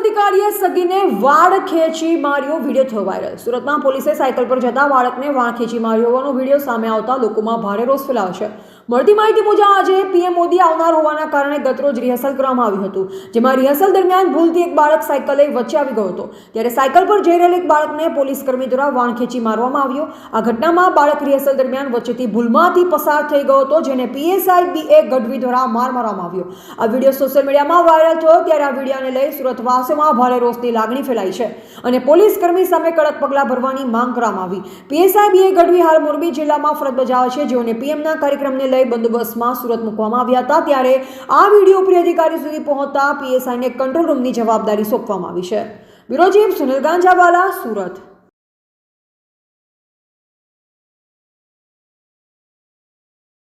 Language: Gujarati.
અધિકારીએ સગીને વાળ ખેંચી માર્યો, વીડિયો થયો વાયરલ. સુરતમાં પોલીસે સાયકલ પર જતા બાળકને વાળ ખેંચી માર્યો હોવાનો વીડિયો સામે આવતા લોકોમાં ભારે રોષ ફેલાયો છે. મળતી માહિતી મુજબ આજે પીએમ મોદી આવનાર હોવાના કારણે ગતરોજ રિહર્સલ કરવામાં આવ્યું હતું, જેમાં રિહર્સલ દરમિયાન ભૂલથી એક બાળક સાયકલે વચ્ચે આવી ગયો હતો. ત્યારે સાયકલ પર જઈ રહેલ એક બાળકને પોલીસ કર્મી દ્વારા વાણ ખેંચી મારવામાં આવ્યો. આ ઘટનામાં બાળક રિહર્સલ દરમિયાન વચ્ચેથી ભૂલમાંથી પસાર થઈ ગયો હતો, જેને પીએસઆઈ બી ગઢવી દ્વારા માર મારવામાં આવ્યો. આ વીડિયો સોશિયલ મીડિયામાં વાયરલ થયો, ત્યારે આ વિડીયોને લઈ સુરતવાસીઓમાં ભારે રોષની લાગણી ફેલાઈ છે અને પોલીસ કર્મી સામે કડક પગલાં ભરવાની માંગ કરવામાં આવી. પીએસઆઈ બી એ ગઢવી હાલ મોરબી જિલ્લામાં ફરજ બજાવે છે, જેઓને પીએમના કાર્યક્રમને લઈ બંદોબસ્તમાં સુરત મૂકવામાં આવ્યા હતા. ત્યારે આ વીડિયો ઉપરી અધિકારી સુધી પહોંચતા પીએસઆઈને કંટ્રોલ રૂમની જવાબદારી સોંપવામાં આવી છે. Bureau chief Sunil Ganjawala, Surat.